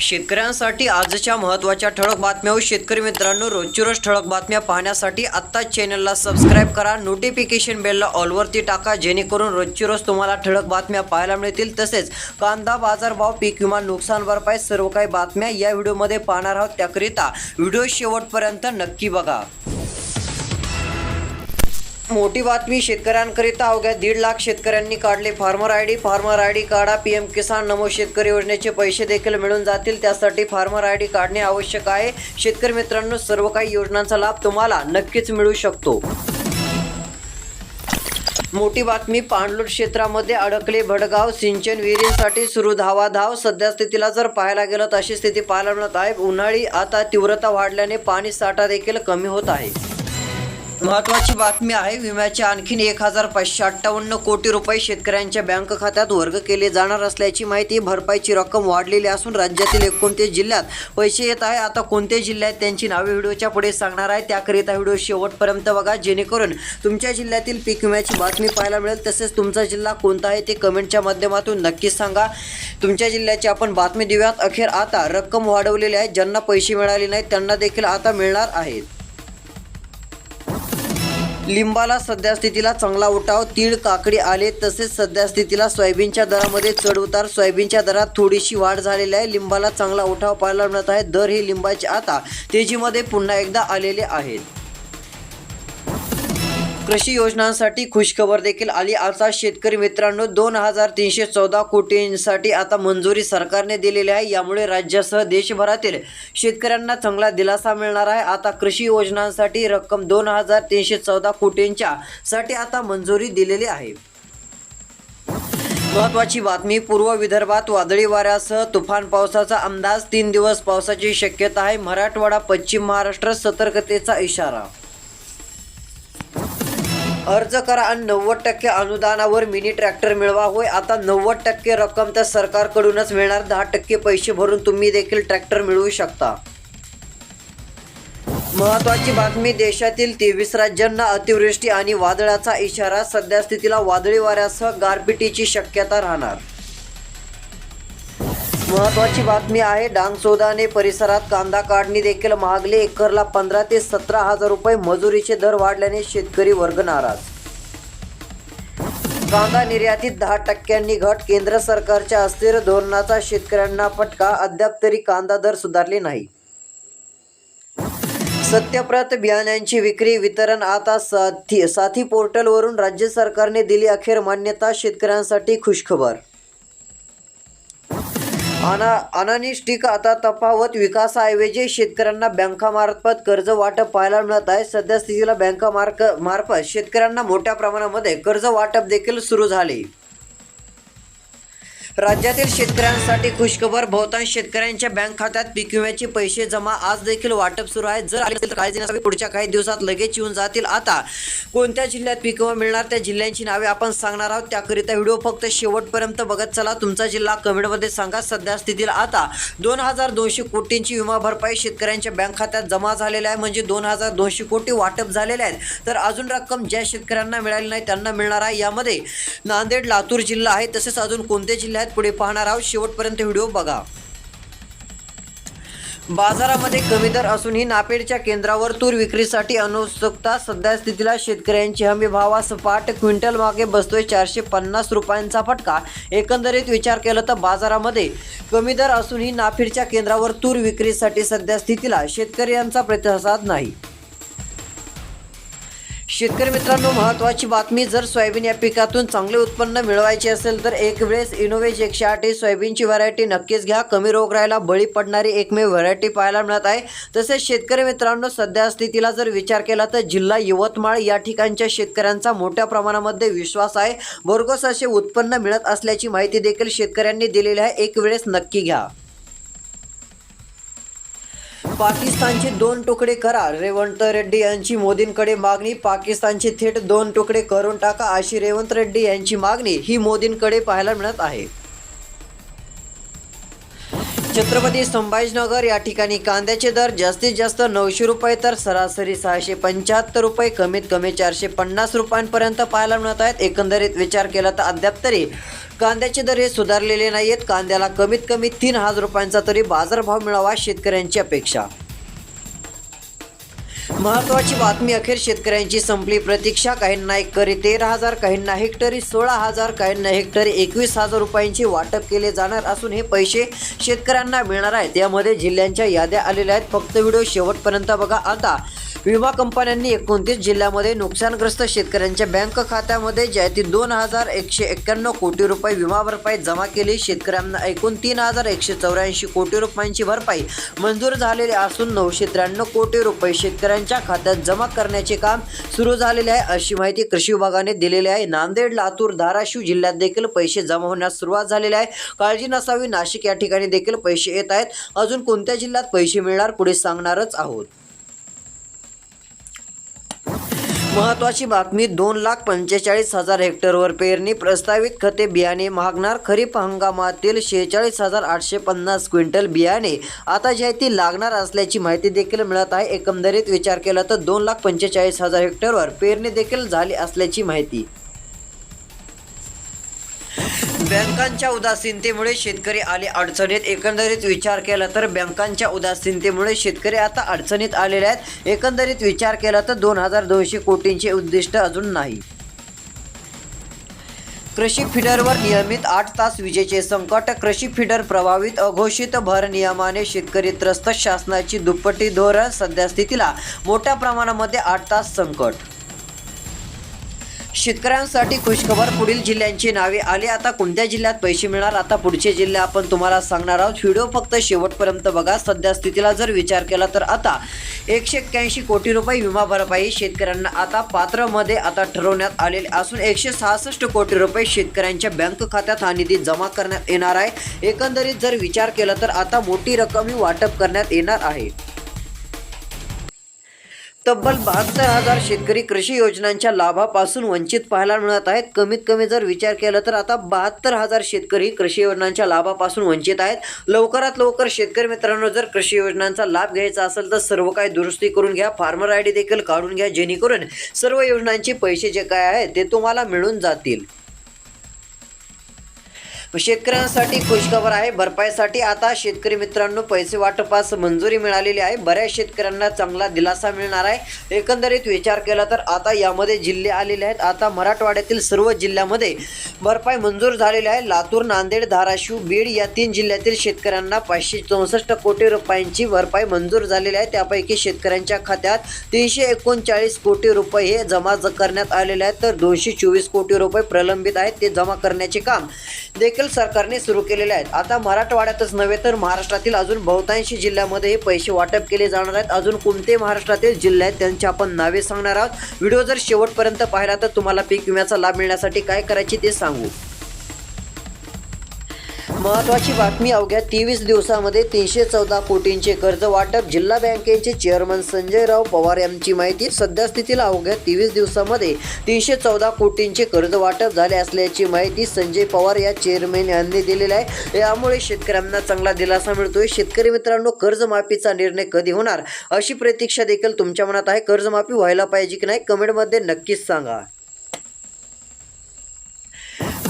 शेतकऱ्यांसाठी आजच्या महत्त्वाच्या ठळक बातम्या हो. शेतकरी मित्रांनो रोजची रोज ठळक बातम्या पाहण्यासाठी आत्ताच चॅनलला सबस्क्राईब करा. नोटिफिकेशन बेलला ऑलवरती टाका जेणेकरून रोजची रोज तुम्हाला ठळक बातम्या पाहायला मिळतील. तसेच कांदा बाजारभाव पीक विमा नुकसान भरपाई सर्व काही बातम्या या व्हिडिओमध्ये पाहणार आहोत. त्याकरिता व्हिडिओ शेवटपर्यंत नक्की बघा. मोठी बातमी शेतकऱ्यांकरिता अवघ्या दीड लाख शेतकऱ्यांनी काढले farmer I D. Farmer I D काढा. पी एम किसान नमो शेतकरी योजनेचे पैसे देखील मिळून जातील. त्यासाठी फार्मर आय डी काढणे आवश्यक आहे. शेतकरी मित्रांनो सर्व काही योजनांचा लाभ तुम्हाला नक्कीच मिळू शकतो. मोठी बातमी पाणलोट क्षेत्रामध्ये अडकले भडगाव सिंचन विहिरींसाठी सुरू धावा धाव सध्या स्थितीला जर पाहायला गेलं तर अशी स्थिती पाहायला मिळत आहे. उन्हाळी आता तीव्रता वाढल्याने पाणी साठा देखील कमी होत आहे. महत्वाची बातमी आहे विम्याचे आणखीन एक हजार पाचशे अठ्ठावन्न कोटी रुपये शेतकऱ्यांच्या बँक खात्यात वर्ग केले जाणार असल्याची माहिती भरपाईची रक्कम वाढलेली असून राज्यातील एकोणतीस जिल्ह्यात पैसे येत आहे. आता कोणते जिल्ह्यात आहेत त्यांची नावे व्हिडिओच्या पुढे सांगणार आहे त्याकरिता व्हिडिओ शेवटपर्यंत बघा. जेणेकरून तुमच्या जिल्ह्यातील पीक विम्याची बातमी पाहायला मिळेल. तसेच तुमचा जिल्हा कोणता आहे ते कमेंटच्या माध्यमातून नक्कीच सांगा. तुमच्या जिल्ह्याची आपण बातमी देऊयात. अखेर आता रक्कम वाढवलेली आहे. ज्यांना पैसे मिळाले नाहीत त्यांना देखील आता मिळणार आहेत. लिंबाला सध्या स्थितीला चांगला उठाव तीळ काकडी आले तसेच सध्या स्थितीला सोयाबीनच्या दरामध्ये चढ उतार. सोयाबीनच्या दरात थोडीशी वाढ झालेली आहे. लिंबाला चांगला उठाव पाहायला मिळत आहे. दर हे लिंबाचे आता तेजीमध्ये पुन्हा एकदा आलेले आहेत. कृषी योजनांसाठी खुशखबर देखील आली. आता शेतकरी मित्रांनो दोन हजार तीनशे चौदा कोटींसाठी आता मंजुरी सरकारने दिलेली आहे. यामुळे राज्यासह देशभरातील शेतकऱ्यांना चांगला दिलासा मिळणार आहे. आता कृषी योजनांसाठी रक्कम दोन हजार तीनशे चौदा कोटींच्या साठी आता मंजुरी दिलेली आहे. महत्वाची बातमी पूर्व विदर्भात वादळी वाऱ्यासह तुफान पावसाचा अंदाज तीन दिवस पावसाची शक्यता आहे. मराठवाडा पश्चिम महाराष्ट्र सतर्कतेचा इशारा अर्ज करा आणि नव्वद टक्के अनुदानावर मिनी ट्रॅक्टर मिळवा. होय आता नव्वद टक्के रक्कम तर सरकारकडूनच मिळणार. दहा टक्के पैसे भरून तुम्ही देखील ट्रॅक्टर मिळवू शकता. महत्वाची बातमी देशातील तेवीस राज्यांना अतिवृष्टी आणि वादळाचा इशारा. सध्या स्थितीला वादळी वाऱ्यासह गारपिटीची शक्यता राहणार. महत्वाची बातमी आहे डांगसोदाने परिसरात कांदा काढणी देखील महागले. एकरला पंधरा ते सतरा हजार रुपये मजुरीचे दर वाढल्याने शेतकरी वर्ग नाराज. कांदा निर्यातीत दहा टक्क्यांनी घट. केंद्र सरकारच्या अस्थिर धोरणाचा शेतकऱ्यांना फटका. अद्याप तरी कांदा दर सुधारले नाही. सत्यप्रत बियाण्यांची विक्री वितरण आता साथी साथी पोर्टलवरून राज्य सरकारने दिली अखेर मान्यता. शेतकऱ्यांसाठी खुशखबर अना अनानिष्टिक आता तफावत विकासाऐवजी शेतकऱ्यांना बँकामार्फत कर्ज वाटप पाहायला मिळत आहे. सध्या स्थितीला बँकामार्क मार्फत शेतकऱ्यांना मोठ्या प्रमाणामध्ये कर्ज वाटप देखील सुरू झाले. राज्यातील शेतकऱ्यांसाठी खुशखबर. बहुतांश शेतकऱ्यांच्या बँक खात्यात पीक विम्याचे पैसे जमा. आज देखील वाटप सुरू आहे. जर आले असेल तर काळजी नसावी पुढच्या काही दिवसात लगेच येऊन जातील. आता कोणत्या जिल्ह्यात पीक विमा मिळणार त्या जिल्ह्यांची नावे आपण सांगणार आहोत. त्याकरिता व्हिडिओ फक्त शेवटपर्यंत बघत चला. तुमचा जिल्हा कमेंटमध्ये सांगा. सध्या स्थितीला आता दोन हजार दोनशे कोटींची विमा भरपाई शेतकऱ्यांच्या बँक खात्यात जमा झालेल्या आहे. म्हणजे दोन हजार दोनशे कोटी वाटप झालेले आहेत. तर अजून रक्कम ज्या शेतकऱ्यांना मिळाली नाही त्यांना मिळणार आहे. यामध्ये नांदेड लातूर जिल्हा आहे. तसेच अजून कोणते जिल्ह्यात आहेत पुढे पाहणार आहोत. शेवटपर्यंत व्हिडिओ बघा. बाजारामध्ये कमी दर असूनही नापेडच्या केंद्रावर तूर विक्रीसाठी अनुत्सुकता. सध्या स्थितीला शेतकऱ्यांची हमी भावा सपाट क्विंटल मागे बसतोय चारशे पन्नास रुपयांचा फटका. एकंदरीत विचार केला तर बाजारामध्ये कमी दर असूनही नाफेडच्या केंद्रावर तूर विक्रीसाठी सध्या स्थितीला शेतकऱ्यांचा प्रतिसाद नाही. शेतकरी मित्रांनो महत्त्वाची बातमी जर सोयाबीन या पिकातून चांगले उत्पन्न मिळवायचे असेल तर एक वेळेस इनोवेज एकशे आठ ही सोयाबीनची व्हरायटी नक्कीच घ्या. कमी रोग राहायला बळी पडणारी एकमेव व्हरायटी पाहायला मिळत आहे. तसेच शेतकरी मित्रांनो सध्या स्थितीला जर विचार केला तर जिल्हा यवतमाळ या ठिकाणच्या शेतकऱ्यांचा मोठ्या प्रमाणामध्ये विश्वास आहे. भरघोस असे उत्पन्न मिळत असल्याची माहिती देखील शेतकऱ्यांनी दिलेली आहे. एक वेळेस नक्की घ्या. पाकिस्तानचे दोन तुकडे करा रेवंत रेड्डी यांची मोदींकडे मागणी. पाकिस्तानचे थेट दोन तुकडे करून टाका अशी रेवंत रेड्डी यांची मागणी. ही मोदींकडे पाहायला मिळत आहे. छत्रपती संभाजीनगर या ठिकाणी कांद्याचे दर जास्तीत जास्त नऊशे रुपये तर सरासरी सहाशे पंच्याहत्तर रुपये कमीत कमी चारशे पन्नास रुपयांपर्यंत पाहायला मिळत आहेत. एकंदरीत विचार केला तर अद्याप तरी कांद्याचे दर हे सुधारलेले नाही आहेत कांद्याला कमीत कमी तीन हजार रुपयांचा तरी बाजारभाव मिळावा शेतकऱ्यांची अपेक्षा. महत्वाची बातमी अखेर शेतकऱ्यांची संपली. प्रतीक्षा काहींना एकरी तेरा हजार काहींना हेक्टरी सोळा हजार काहींना हेक्टरी एकवीस हजार रुपयांचे वाटप केले जाणार असून हे पैसे शेतकऱ्यांना मिळणार आहेत. यामध्ये जिल्ह्यांच्या याद्या आलेल्या आहेत. फक्त व्हिडिओ शेवटपर्यंत बघा. आता विमा कंपन्यांनी एकोणतीस जिल्ह्यामध्ये नुकसानग्रस्त शेतकऱ्यांच्या बँक खात्यामध्ये ज्याती दोन हजार एकशे एक्क्याण्णव कोटी रुपये विमा भरपाई जमा केली. शेतकऱ्यांना एकूण तीन हजार एकशे चौऱ्याऐंशी कोटी रुपयांची भरपाई मंजूर झालेली असून नऊशे त्र्याण्णव कोटी रुपये शेतकऱ्यांच्या खात्यात जमा करण्याचे काम सुरू झालेले आहे. अशी माहिती कृषी विभागाने दिलेली आहे. नांदेड लातूर धाराशिव जिल्ह्यात देखील पैसे जमा होण्यास सुरुवात झालेली आहे. काळजी नसावी. नाशिक या ठिकाणी देखील पैसे येत आहेत. अजून कोणत्या जिल्ह्यात पैसे मिळणार पुढे सांगणारच आहोत. महत्वाची बातमी दोन लाख पंचेचाळीस हजार हेक्टरवर पेरणी प्रस्तावित खते बियाणे मागणार खरीप हंगामातील शेहेचाळीस हजार आठशे पन्नास क्विंटल बियाणे. आता जे ती लागणार असल्याची माहिती देखील मिळत आहे. एकंदरीत विचार केला तर दोन लाख पंचेचाळीस हजार हेक्टरवर पेरणी देखील झाली असल्याची माहिती. बँकांच्या उदासीनतेमुळे शेतकरी आले अडचणीत. एकंदरीत विचार केला तर बँकांच्या उदासीनतेमुळे शेतकरी आता अडचणीत आलेले आहेत. एकंदरीत विचार केला तर दोन हजार दोनशे कोटींचे उद्दिष्ट अजून नाही. कृषी फिडरवर नियमित आठ तास विजेचे संकट कृषी फिडर प्रभावित अघोषित भर नियमाने शेतकरी त्रस्त शासनाची दुप्पटी धोरण सध्या स्थितीला मोठ्या प्रमाणामध्ये आठ तास संकट. शेतकऱ्यांसाठी खुशखबर पुढील जिल्ह्यांची नावे आली. आता कोणत्या जिल्ह्यात पैसे मिळणार? आता पुढचे जिल्हे आपण तुम्हाला सांगणार आहोत. व्हिडिओ फक्त शेवटपर्यंत बघा. सध्या स्थितीला जर विचार केला तर आता एकशे एक्क्याऐंशी कोटी रुपये विमा भरपाई शेतकऱ्यांना आता पात्रमध्ये आता ठरवण्यात आलेले असून एकशे सहासष्ट कोटी रुपये शेतकऱ्यांच्या बँक खात्यात हा निधी जमा करण्यात येणार आहे. एकंदरीत जर विचार केला तर आता मोठी रक्कम ही वाटप करण्यात येणार आहे. तब्बल बहात्तर हजार शेतकरी कृषी योजनांच्या लाभापासून वंचित पाहायला मिळत आहेत. कमीत कमी जर विचार केला तर आता बहात्तर हजार शेतकरी कृषी योजनांच्या लाभापासून वंचित आहेत. लवकरात लवकर शेतकरी मित्रांनो जर कृषी योजनांचा लाभ घ्यायचा असेल तर सर्व काही दुरुस्ती करून घ्या. फार्मर आय डी देखील काढून घ्या जेणेकरून सर्व योजनांचे पैसे जे काय आहेत ते तुम्हाला मिळून जातील. शेतकऱ्यांसाठी खुशखबर आहे. भरपाईसाठी आता शेतकरी मित्रांनो पैसे वाटपास मंजुरी मिळालेली आहे. बऱ्याच शेतकऱ्यांना चांगला दिलासा मिळणार आहे. एकंदरीत विचार केला तर आता यामध्ये जिल्हे आलेले आहेत. आता मराठवाड्यातील सर्व जिल्ह्यामध्ये भरपाई मंजूर झालेली आहे. लातूर नांदेड धाराशिव बीड या तीन जिल्ह्यातील शेतकऱ्यांना पाचशे चौसष्ट कोटी रुपयांची भरपाई मंजूर झालेली आहे. त्यापैकी शेतकऱ्यांच्या खात्यात तीनशे एकोणचाळीस कोटी रुपये हे जमा करण्यात आलेले आहेत. तर दोनशे चोवीस कोटी रुपये प्रलंबित आहेत. ते जमा करण्याचे काम देखील सरकारने सुरू केलेले आहेत. आता मराठवाड्यातच नव्हे तर महाराष्ट्रातील अजून बहुतांशी जिल्ह्यामध्ये हे पैसे वाटप केले जाणार आहेत. अजून कोणते महाराष्ट्रातील जिल्हे आहेत त्यांची आपण नावे सांगणार आहोत. व्हिडिओ जर शेवटपर्यंत पाहिला तर तुम्हाला पीक विम्याचा लाभ मिळण्यासाठी काय करायचे ते सांगू. महत्वाची बातमी अवघ्या तेवीस दिवसामध्ये तीनशे चौदा कोटींचे कर्ज वाटप. जिल्हा बँकेचे चेअरमन संजय राव पवार यांची माहिती. सध्या स्थितीला अवघ्या तेवीस दिवसामध्ये तीनशे चौदा कोटींचे कर्ज वाटप झाले असल्याची माहिती संजय पवार या चेअरमॅन यांनी दिलेली आहे. यामुळे शेतकऱ्यांना चांगला दिलासा मिळतोय. शेतकरी मित्रांनो कर्जमाफीचा निर्णय कधी होणार? अशी प्रतीक्षा देखील तुमच्या मनात आहे. कर्जमाफी व्हायला पाहिजे की नाही? कमेंटमध्ये नक्कीच सांगा.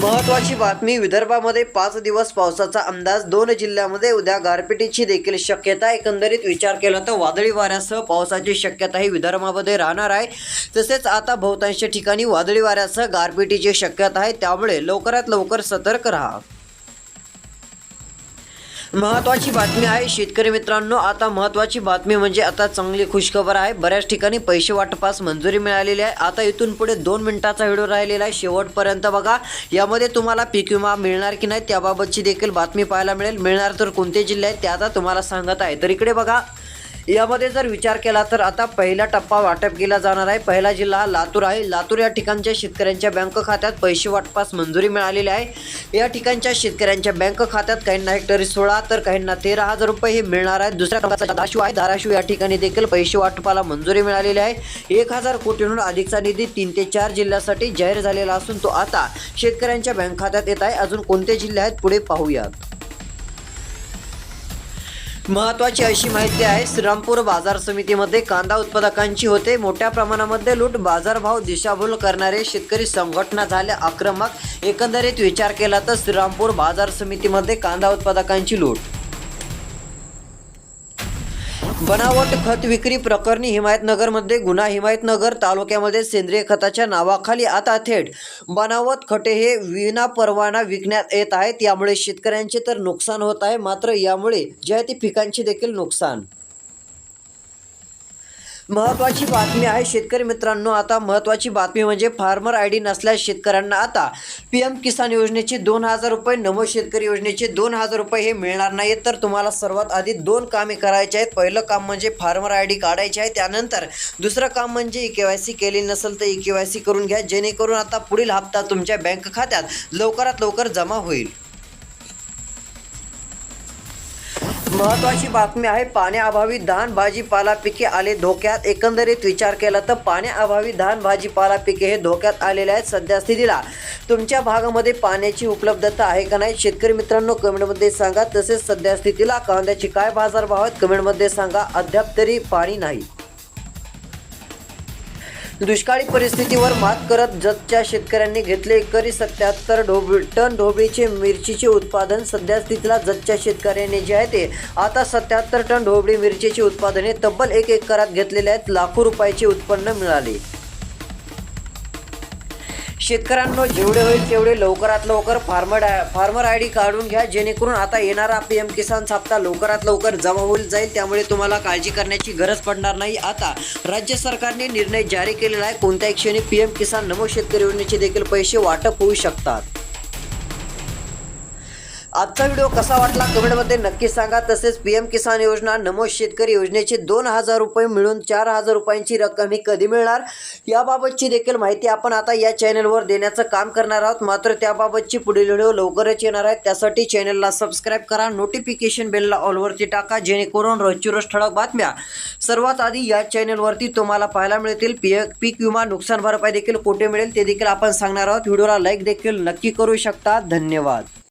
महत्वाची बातमी विदर्भामध्ये पाच दिवस पावसाचा अंदाज दोन जिल्ह्यामध्ये उद्या गारपिटीची देखील शक्यता. एकंदरीत विचार केला तर वादळी वाऱ्यासह पावसाची शक्यता ही विदर्भामध्ये राहणार आहे. तसेच आता बहुतांश ठिकाणी वादळी वाऱ्यासह गारपिटीची शक्यता आहे. त्यामुळे लवकरात लवकर सतर्क राहा. महत्वाची बातमी आहे. शेतकरी मित्रांनो आता महत्वाची बातमी म्हणजे आता चांगली खुशखबर आहे. बऱ्याच ठिकाणी पैसे वाटपास मंजुरी मिळालेली आहे. आता इथून पुढे दोन मिनिटाचा व्हिडिओ राहिलेला आहे. शेवटपर्यंत बघा. यामध्ये तुम्हाला पीक विमा मिळणार की नाही त्याबाबतची देखील बातमी पाहायला मिळेल. मिळणार तर कोणते जिल्हे आहेत ते आता तुम्हाला सांगत आहे. तर इकडे बघा. यामध्ये जर विचार केला तर आता पहिला टप्पा वाटप केला जाणार आहे. पहिला जिल्हा हा लातूर आहे. लातूर या ठिकाणच्या शेतकऱ्यांच्या बँक खात्यात पैसे वाटपास मंजुरी मिळालेली आहे. या ठिकाणच्या शेतकऱ्यांच्या बँक खात्यात काहींना हेक्टरी सोळा तर काहींना तेरा हजार रुपये हे मिळणार आहेत दुसऱ्या टप्प्याचा धाराशिव आहे. धाराशिव या ठिकाणी देखील पैसे वाटपाला मंजुरी मिळालेली आहे. एक हजार कोटींहून अधिकचा निधी तीन ते चार जिल्ह्यासाठी जाहीर झालेला असून तो आता शेतकऱ्यांच्या बँक खात्यात येत आहे. अजून कोणते जिल्हे आहेत पुढे पाहूयात. महत्वाची अशी माहिती आहे श्रीरामपूर बाजार समितीमध्ये कांदा उत्पादकांची होते. मोठ्या प्रमाणामध्ये लूट बाजारभाव दिशाभूल करणारे शेतकरी संघटना झाल्या आक्रमक. एकंदरीत विचार केला तर श्रीरामपूर बाजार समितीमध्ये कांदा उत्पादकांची लूट बनावट खत विक्री प्रकरणी हिमायतनगरमध्ये गुन्हा. हिमायतनगर तालुक्यामध्ये सेंद्रिय खताच्या नावाखाली आता थेट. बनावट खते हे विना परवाना विकण्यात येत आहेत. यामुळे शेतकऱ्यांचे तर नुकसान होत आहे. मात्र यामुळे जे आहे ते पिकांचे देखील नुकसान. महत्त्वाची बातमी आहे शेतकरी मित्रांनो. आता महत्त्वाची बातमी म्हणजे फार्मर आय डी नसल्यास शेतकऱ्यांना आता पी एम किसान योजनेचे दोन हजार रुपये नमो शेतकरी योजनेचे दोन हजार रुपये हे मिळणार नाहीत. तर तुम्हाला सर्वात आधी दोन कामे करायचे आहेत. पहिलं काम म्हणजे फार्मर आय डी काढायचे आहे. त्यानंतर दुसरं काम म्हणजे ई के वाय सी केली नसेल तर ई के वाय सी करून घ्या. जेणेकरून आता पुढील हप्ता तुमच्या बँक खात्यात लवकरात लवकर जमा होईल. महत्वाची बातमी आहे पाण्याअभावी धान भाजीपाला पिके आले धोक्यात. एकंदरीत विचार केला तर पाण्याअभावी धान भाजीपाला पिके हे धोक्यात आलेले आहेत सध्या स्थितीला. तुमच्या भागामध्ये पाण्याची उपलब्धता आहे का नाही? शेतकरी मित्रांनो कमेंटमध्ये सांगा. तसेच सध्या स्थितीला कांद्याची काय बाजारभाव आहेत? कमेंटमध्ये सांगा. अद्याप तरी पाणी नाही. दुष्काळी परिस्थितीवर मात करत जतच्या शेतकऱ्यांनी घेतले एकरी सत्याहत्तर ढोब टन ढोबळीचे मिरचीचे उत्पादन. सध्या स्थितीला जतच्या शेतकऱ्यांनी जे आहे ते आता सत्याहत्तर टन ढोबळी मिरचीचे उत्पादन हे तब्बल एक एकरात घेतलेले आहेत. लाखो रुपयाचे उत्पन्न मिळाले. शेतकऱ्यांनो जेवढे होईल तेवढे लवकरात लवकर फार्मर फार्मर आय डी काढून घ्या. जेणेकरून आता येणारा पी एम किसान हप्ता लवकरात लवकर जमा होईल जाईल. त्यामुळे तुम्हाला काळजी करण्याची गरज पडणार नाही. आता राज्य सरकारने निर्णय जारी केलेला आहे. कोणत्याही क्षणी पी एम किसान नमो शेतकरी योजनेचे देखील पैसे वाटप होऊ शकतात. आजचा व्हिडिओ कसा वाटला कमेंटमध्ये नक्की सांगा. तसेच पी एम किसान योजना नमो शेतकरी योजनेचे दोन हजार रुपये मिळून चार हजार रुपयांची रक्कम ही कधी मिळणार? याबाबतची देखील माहिती आपण आता या चॅनलवर देण्याचं काम करणार आहोत. मात्र त्याबाबतची पुढील व्हिडिओ लवकरच येणार आहेत. त्यासाठी चॅनलला सबस्क्राईब करा. नोटिफिकेशन बेलला ऑलवरती टाका जेणेकरून रोजची रोज ठळक बातम्या सर्वात आधी या चॅनलवरती तुम्हाला पाहायला मिळतील. पी पीक विमा नुकसान भरपाई देखील कुठे मिळेल ते देखील आपण सांगणार आहोत. व्हिडिओला लाईक देखील नक्की करू शकता. धन्यवाद.